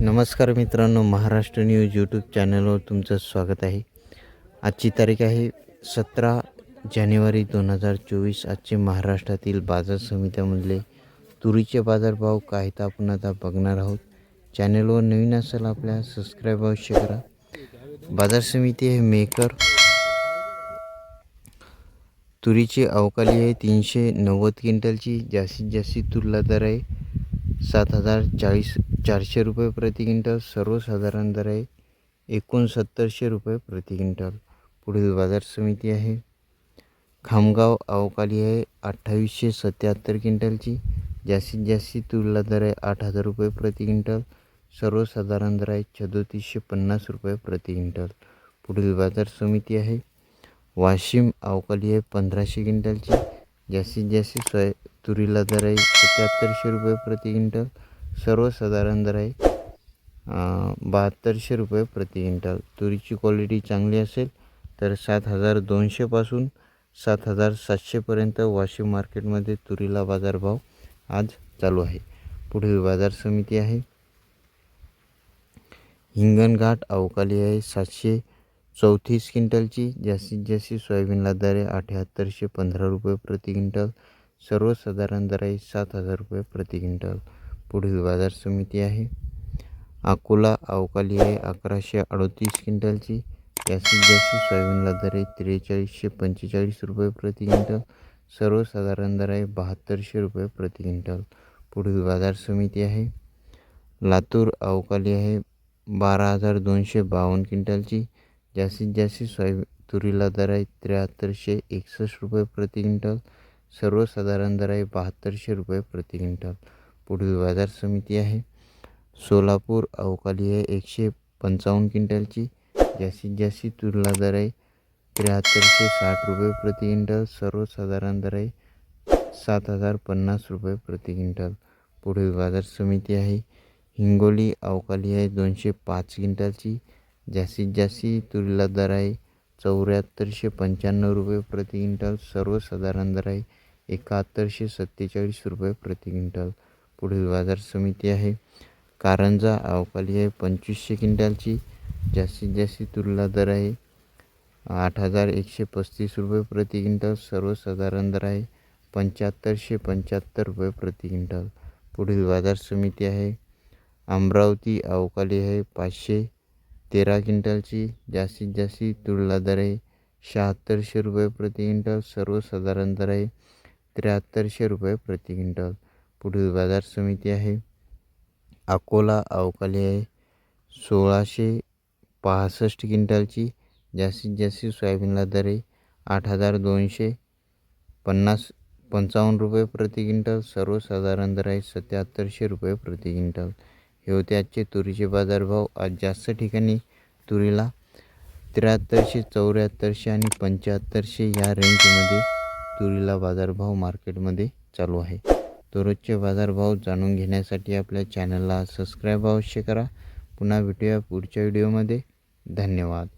नमस्कार मित्रांनो Maharashtra news YouTube चॅनलवर तुमचं स्वागत आहे. आजची तारीख आहे सतरा जानेवारी दोन हजार चोवीस. आजचे महाराष्ट्रातील बाजार समित्यामधले तुरीचे बाजारभाव काय तर आपण आता बघणार आहोत. चॅनलवर नवीन असेल आपल्या सबस्क्राईब अवश्य करा. बाजार समिती आहे मेकर तुरीची अवकाली आहे. तीनशे नव्वद क्विंटलची जास्तीत जास्त तुरला दर आहे. सात हजार चाळीस चारशे रुपये प्रति क्विंटल सर्वसाधारण दर आहे एकोणसत्तरशे रुपये प्रति क्विंटल. पुढील बाजार समिती आहे. खामगाव अवकाली आहे अठ्ठावीसशे सत्याहत्तर क्विंटलची. जास्तीत जास्त तुरला दर आहे आठ हजार रुपये प्रति क्विंटल सर्वसाधारण दर आहे सदोतीसशे पन्नास रुपये प्रति क्विंटल. पुढील बाजार समिती आहे. वाशिम अवकाली आहे पंधराशे क्विंटलची. जास्तीत जास्त सोय तुरीला दर आहे पंच्याहत्तरशे रुपये प्रति क्विंटल. सर्वसाधारण दर आहे बहात्तरशे रुपये प्रति क्विंटल. तुरीची क्वालिटी चांगली असेल तर सात हजार दोनशेपासून सात हजार सातशेपर्यंत वाशिम मार्केटमध्ये तुरीला बाजारभाव आज चालू आहे. पुढील बाजार समिती आहे. हिंगणघाट अवकाली आहे. सातशे चौतीस क्विंटलची. जास्तीत जास्त सोयाबीनला दर आहे अठ्याहत्तरशे पंधरा रुपये प्रति क्विंटल. सर्वसाधारण दर आहे सात हजार रुपये प्रति क्विंटल. पुढील बाजार समिती आहे. अकोला अवकाली आहे. अकराशे अडतीस क्विंटलची. जास्तीत जास्त. सोयाबीनला दर आहे त्रेचाळीसशे पंचेचाळीस रुपये प्रति क्विंटल. सर्वसाधारण दर आहे बहात्तरशे रुपये प्रति क्विंटल. पुढील बाजार समिती आहे. लातूर अवकाली आहे. बारा हजार दोनशे बावन्न क्विंटलची. जास्तीत जास्त सोयाबीन तुरीला दर आहे त्र्याहत्तरशे एकसष्ट रुपये प्रति क्विंटल. सर्वसाधारण दर आहे बहात्तरशे रुपये प्रति क्विंटल. पुढील बाजार समिती आहे. सोलापूर अवकाली आहे एकशे पंचावन्न क्विंटलची. जास्तीत जास्त तुरला दर आहे त्र्याहत्तरशे साठ रुपये प्रति क्विंटल. सर्वसाधारण दर आहे सात हजार पन्नास रुपये प्रति क्विंटल. पुढील बाजार समिती आहे. हिंगोली अवकाली आहे दोनशे पाच क्विंटलची. जास्तीत जास्त तुरीला दर आहे चौऱ्याहत्तरशे पंच्याण्णव रुपये प्रति क्विंटल सर्वसाधारण दर आहे एकाहत्तरशे सत्तेचाळीस रुपये प्रति क्विंटल. पुढील बाजार समिती आहे. कारंजा अवकाली आहे पंचवीसशे क्विंटलची. जास्तीत जास्त तुलना दर आहे आठ हजार एकशे पस्तीस रुपये प्रति क्विंटल सर्वसाधारण दर आहे पंच्याहत्तरशे पंच्याहत्तर रुपये प्रति क्विंटल. पुढील बाजार समिती आहे. अमरावती अवकाली आहे पाचशे तेरा क्विंटलची जास्तीत जास्त तुळला दर आहे. शहात्तरशे रुपये प्रति क्विंटल सर्वसाधारण दर आहे. त्र्याहत्तरशे रुपये प्रति क्विंटल. पुढील बाजार समिती आहे. अकोला अवकाली आहे. सोळाशे पासष्ट क्विंटलची जास्तीत जास्त सोयाबीनला दर आहे. आठ हजार दोनशे पन्नास पंचावन्न रुपये प्रति क्विंटल सर्वसाधारण दर आहे. सत्याहत्तरशे रुपये प्रति क्विंटल. हे होते आजचे तुरीचे बाजारभाव. आज जास्त ठिकाणी तुरीला त्र्याहत्तरशे चौऱ्याहत्तरशे आणि पंच्याहत्तरशे या रेंजमध्ये तुरीला बाजारभाव मार्केटमध्ये चालू आहे. दररोजचे बाजारभाव जाणून घेण्यासाठी आपल्या चॅनलला सबस्क्राईब अवश्य करा. पुन्हा भेटूया पुढच्या व्हिडिओमध्ये. धन्यवाद.